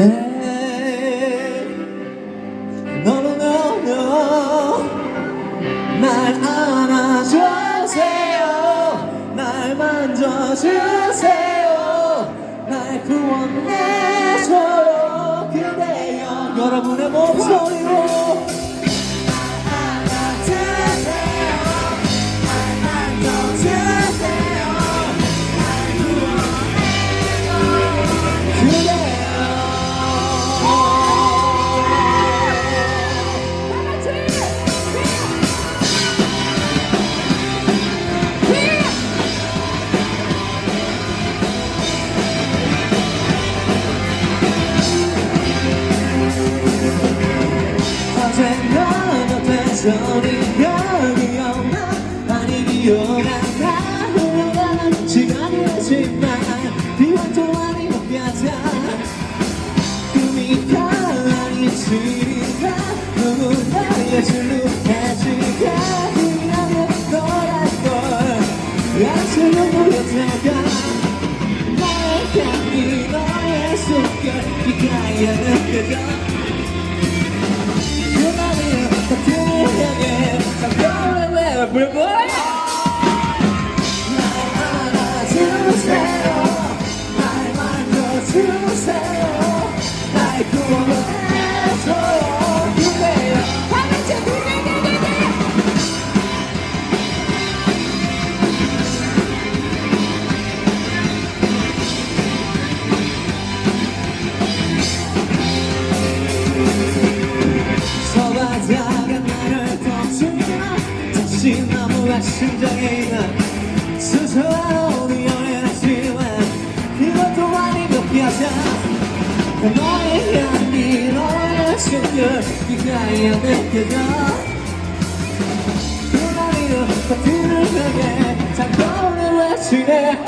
네. No, no, 날 안아주세요. 날 만져주세요. 날 구원해줘요. 그대여 여러분의 몸. 언젠가 어때서 네가 기억나 많이 흘러가는 시간이 하지만 아닌 것 같아 꿈이 가라니지가 누구나의 줄루해지가 이라고 너랄걸 약속을 보였다가 나의 향기 너의 숨결 이가에 느껴져 불불해 날 안아주세요. 날 만져주세요 있는 수서한 연애하지만 이것도 아닌 것 같아 너의 향기 너의 숨결 이가에 느껴져. 그날이 버티를 향해 잠깐을 외치네